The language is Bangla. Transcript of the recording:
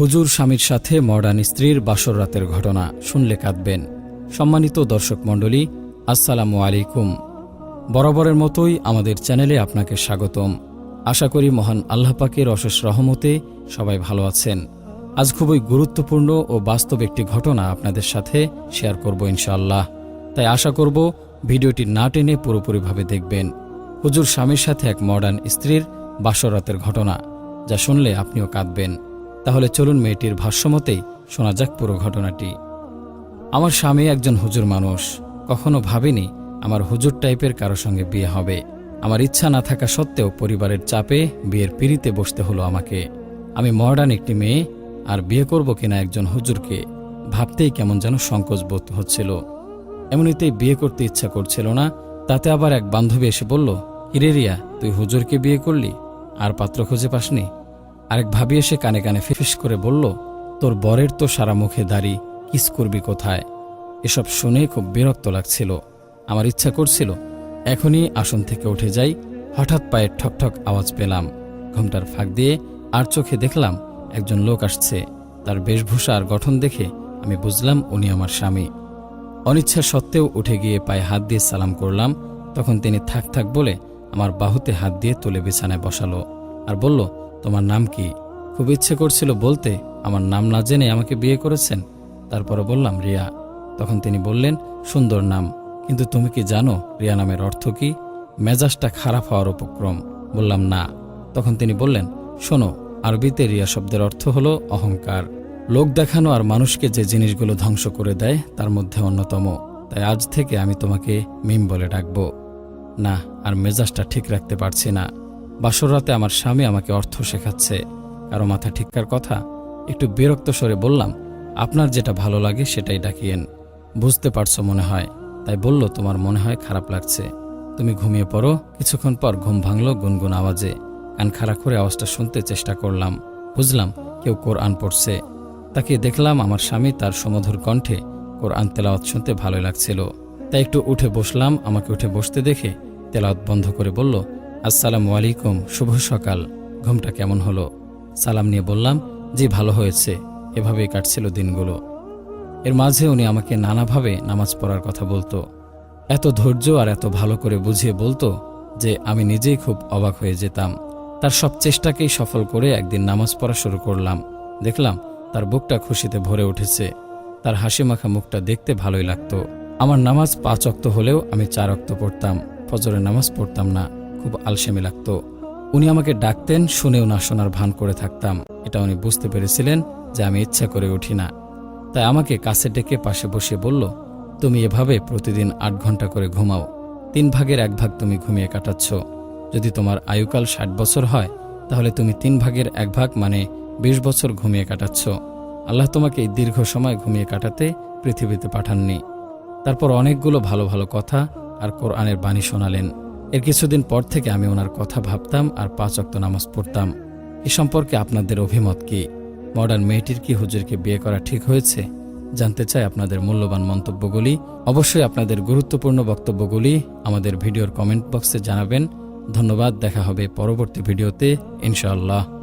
হুজুর স্বামীর সাথে মডার্ন স্ত্রীর বাসর রাতের ঘটনা শুনলে কাঁদবেন। সম্মানিত দর্শক মণ্ডলী, আসসালামু আলাইকুম। বরাবরের মতোই আমাদের চ্যানেলে আপনাকে স্বাগতম। আশা করি মহান আল্লাহ পাকের অশেষ রহমতে সবাই ভালো আছেন। আজ খুবই গুরুত্বপূর্ণ ও বাস্তব একটি ঘটনা আপনাদের সাথে শেয়ার করব ইনশাআল্লাহ। তাই আশা করব ভিডিওটি না টেনে পুরোপুরিভাবে দেখবেন। হুজুর স্বামীর সাথে এক মডার্ন স্ত্রীর বাসরাতের ঘটনা, যা শুনলে আপনিও কাঁদবেন। তাহলে চলুন মেয়েটির ভাষ্যমতেই শোনা যাক পুরো ঘটনাটি। আমার স্বামী একজন হুজুর মানুষ। কখনো ভাবিনি আমার হুজুর টাইপের কারও সঙ্গে বিয়ে হবে। আমার ইচ্ছা না থাকা সত্ত্বেও পরিবারের চাপে বিয়ের পিড়িতে বসতে হলো আমাকে। আমি মডার্ন একটি মেয়ে, আর বিয়ে করব কিনা একজন হুজুরকে। ভাবতেই কেমন যেন সংকোচ বোধ হচ্ছিল। এমনিতেই বিয়ে করতে ইচ্ছা করছিল না, তাতে আবার এক বান্ধবী এসে বলল হিরে রিয়া, তুই হুজুরকে বিয়ে করলি? আর পাত্র খুঁজে পাসনি? আরেক ভাবি এসে কানে কানে ফিস করে বলল, তোর বরের তো সারা মুখে দাড়ি, কিস করবি কোথায়? এসব শুনে খুব বিরক্ত লাগছিল। আমার ইচ্ছা করছিল, এখনই আসন থেকে উঠে যাই, হঠাৎ পায়ের ঠকঠক আওয়াজ পেলাম। ঘুমটার ফাঁক দিয়ে আর চোখে দেখলাম একজন লোক আসছে। তার বেশভূষা আর গঠন দেখে আমি বুঝলাম উনি আমার স্বামী। অনিচ্ছা সত্ত্বেও উঠে গিয়ে পায়ে হাত দিয়ে সালাম করলাম। তখন তিনি থাক থাক বলে আমার বাহুতে হাত দিয়ে তুলে বিছানায় বসালো আর বলল তোমার নাম কি? খুব ইচ্ছে করছিল বলতে, আমার নাম না জেনে আমাকে বিয়ে করেছেন। তারপরে বললাম, রিয়া। তখন তিনি বললেন, সুন্দর নাম। কিন্তু তুমি কি জানো, রিয়া নামের অর্থ কি? মেজাজটা খারাপ হওয়ার উপক্রম। বললাম, না। তখন তিনি বললেন, শোনো, আরবিতে রিয়া শব্দের অর্থ হলো অহংকার। লোক দেখানো আর মানুষকে যে জিনিসগুলো ধ্বংস করে দেয়, তার মধ্যে অন্যতম। তাই আজ থেকে আমি তোমাকে মিম বলে ডাকবো। না, আর মেজাজটা ঠিক রাখতে পারছি না। বাসর রাতে আমার স্বামী আমাকে অর্থ শেখাচ্ছে। কারও মাথা ঠিককার কথা? একটু বিরক্ত স্বরে বললাম, আপনার যেটা ভালো লাগে সেটাই ডাকিয়েন। বুঝতে পারছ মনে হয়? তাই বলল, তোমার মনে হয় খারাপ লাগছে। তুমি ঘুমিয়ে পড়ো। কিছুক্ষণ পর ঘুম ভাঙল গুনগুন আওয়াজে। কান খাড়া করে আওয়াজটা শুনতে চেষ্টা করলাম। বুঝলাম, কেউ কোরআন পড়ছে। তাকে দেখলাম আমার স্বামী তার সমধুর কণ্ঠে কোরআন তেলাওয়াত শুনতে ভালোই লাগছিল। তাই একটু উঠে বসলাম। আমাকে উঠে বসতে দেখে তেলাওয়াত বন্ধ করে বলল আসসালামু আলাইকুম, শুভ সকাল। ঘুমটা কেমন হলো? সালাম নিয়ে বললাম, জি, ভালো হয়েছে। এভাবেই কাটছিল দিনগুলো। এর মাঝে উনি আমাকে নানাভাবে নামাজ পড়ার কথা বলতো। এত ধৈর্য আর এত ভালো করে বুঝিয়ে বলতো যে, আমি নিজেই খুব অবাক হয়ে যেতাম। তার সব চেষ্টাকেই সফল করে একদিন নামাজ পড়া শুরু করলাম। দেখলাম, তার বুকটা খুশিতে ভরে উঠেছে। তার হাসি মাখা মুখটা দেখতে ভালোই লাগতো। আমার নামাজ পাঁচ অক্ত হলেও আমি চার অক্ত পড়তাম। ফজরের নামাজ পড়তাম না। খুব আলসেমি লাগতো। উনি আমাকে ডাকতেন, শুনেও না শোনার ভান করে থাকতাম। এটা উনি বুঝতে পেরেছিলেন যে আমি ইচ্ছা করে উঠি না। তাই আমাকে কাছে ডেকে পাশে বসিয়ে বলল, তুমি এভাবে প্রতিদিন আট ঘণ্টা করে ঘুমাও। তিন ভাগের এক ভাগ তুমি ঘুমিয়ে কাটাচ্ছ। যদি তোমার আয়ুকাল ষাট বছর হয়, তাহলে তুমি তিন ভাগের এক ভাগ মানে বিশ বছর ঘুমিয়ে কাটাচ্ছ। আল্লাহ তোমাকে এই দীর্ঘ সময় ঘুমিয়ে কাটাতে পৃথিবীতে পাঠাননি। তারপর অনেকগুলো ভালো ভালো কথা আর কোরআনের বাণী শোনালেন। এর কিছুদিন পর থেকে আমি ওনার কথা ভাবতাম আর পাঁচ অক্ত নামাজ পড়তাম। এ সম্পর্কে আপনাদের অভিমত কি? মডার্ন মেয়েটির কি হুজুরকে বিয়ে করা ঠিক হয়েছে? জানতে চাই আপনাদের মূল্যবান মন্তব্যগুলি। অবশ্যই আপনাদের গুরুত্বপূর্ণ বক্তব্যগুলি আমাদের ভিডিওর কমেন্ট বক্সে জানাবেন। ধন্যবাদ, দেখা হবে পরবর্তী ভিডিওতে, ইনশাআল্লাহ।